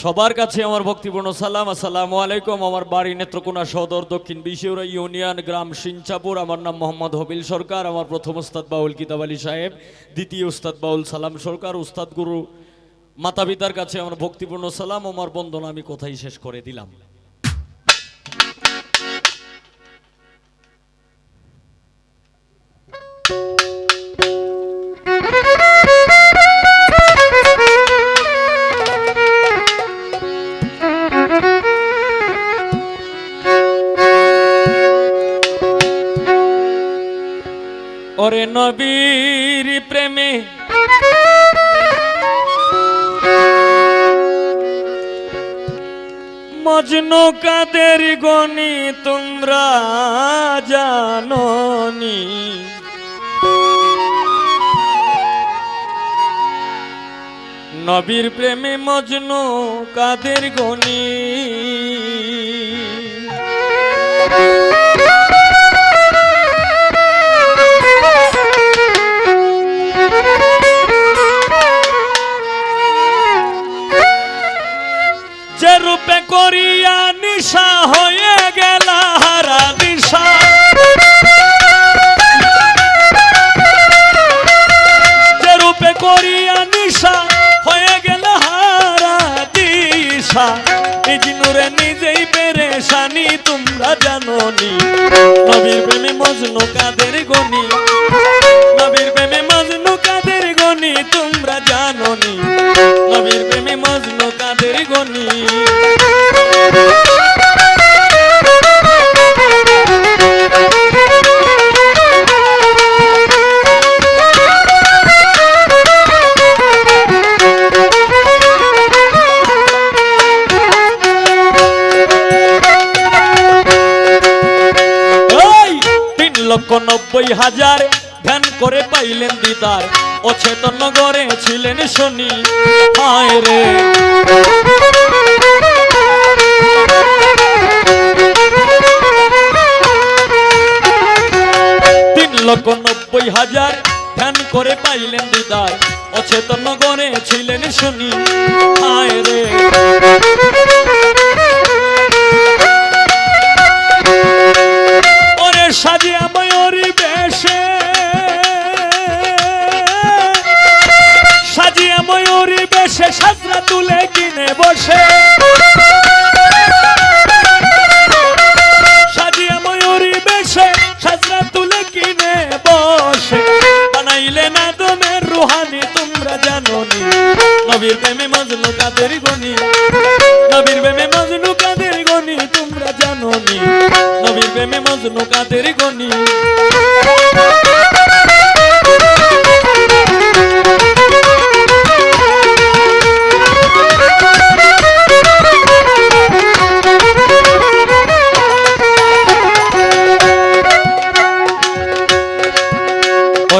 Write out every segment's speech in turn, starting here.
সবার কাছে আমার ভক্তিপূর্ণ সালাম, আসসালামু আলাইকুম। আমার বাড়ি নেত্রকোনা সদর, দক্ষিণ বিশিউরা ইউনিয়ন গ্রাম সিনচাপুর। আমার নাম মোহাম্মদ হবিল সরকার, আমার প্রথম উস্তাদ বাউল কিতাব আলী সাহেব, দ্বিতীয় উস্তাদ বাউল সালাম সরকার উস্তাদ গুরু মাতা পিতার কাছে আমার ভক্তিপূর্ণ সালাম। আমার বন্ধন আমি কোথায় শেষ করে দিলাম? ওরে নবীর প্রেমে। মজনু কাদের গনি তোমরা জাননি। নবীর প্রেমে মজনু কাদের গনি? যে রূপে করিয়া নিশা হয়ে গেল হারা দিশা। যে রূপে করিয়া নিশা হয়ে গেল হারা দিশা। নিজ নূরে নিজেই পেরেশানি, তোমরা জানোনি। নবীর প্রেমে মজনু কাদের গনি? নবীর প্রেমে মজনু কাদের গনি, তোমরা জানোনি। নবীর প্রেমে মজনু গনি। লক্ষ নব্বই হাজার ধ্যান করে পাইলেন দিদার। অচেতন নগরে ছিলেন শনি। হায় রে। তিন লক্ষ নব্বই হাজার ধ্যান করে পাইলেন দিদার অচেতন নগরে ছিলেন শনি। হায় রে। ওরে বসে সাজিয়া ময়ূরী বেশে, সাজরা তুলে কিনে বসে। বানাইলে না দমের রুহানি, তোমরা জানোনি নবীর প্রেমে মজনু কাদের গনি? নবীর প্রেমে মজনু কাদের গনি? তোমরা জানোনি নবীর প্রেমে মজনু কাদের গনি?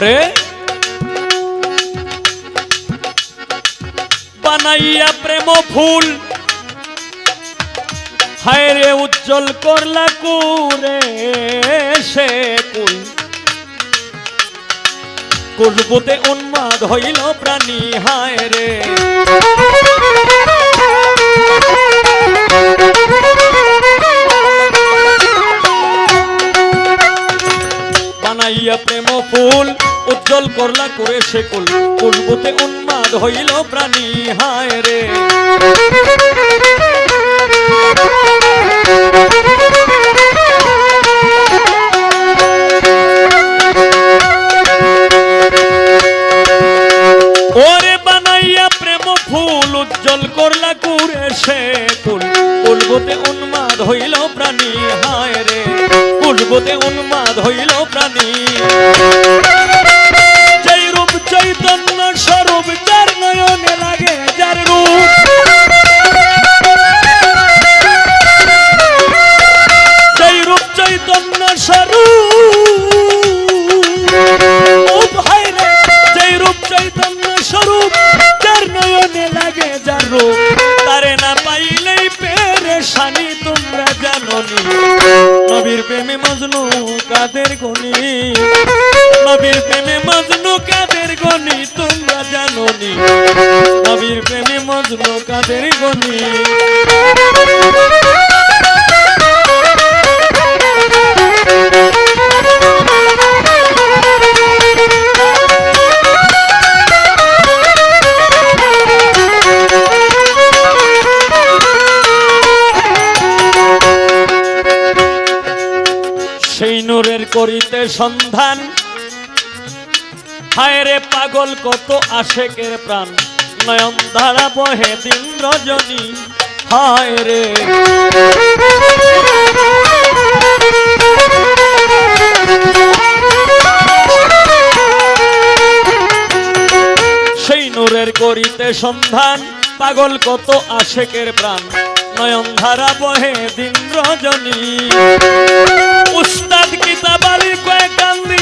ওরে বানাইয়া প্রেম ফুল। হায় রে উজ্জ্বল করলা কুরে সে কুল কুলবুতে উন্মাদ হইল প্রাণী হায় রে বানাইয়া প্রেম ফুল। উজ্জ্বল করলা করে সে কুল কুলবুতে উন্মাদ হইল প্রাণী, হায় রে। ওরে বানাইয়া প্রেম ফুল উজ্জ্বল করলা কুরে সে কুল কুলবতে উন্মাদ হইল প্রাণী, হায় রে। কুলবতে উন্মাদ হইল প্রাণী। চৈতন্য স্বরূপ ও ভাই রে, যেই রূপ চৈতন্য স্বরূপ, যার নয়নে লাগে যার রূপ, তারে না পাইলেই পেরেশানি, তোমরা জানোনি। নবীর প্রেমে মজনু কাদের গনি? নবীর প্রেমে মজনু কাদের গনি? তোমরা জানোনি। নবীর প্রেমে মজনু কাদের গনি? নূরের সন্ধান। হায় রে পাগল, কত আশেকের প্রাণ। নয়ন ধারা বহে দিন রজনী। হায় রে সেই নূরের করিতে সন্ধান। পাগল, কত আশেকের প্রাণ। নয়ন ধারা বহে দিন রজনী। উস্তাদ কিতাব আলী কয়ে কান্দিয়া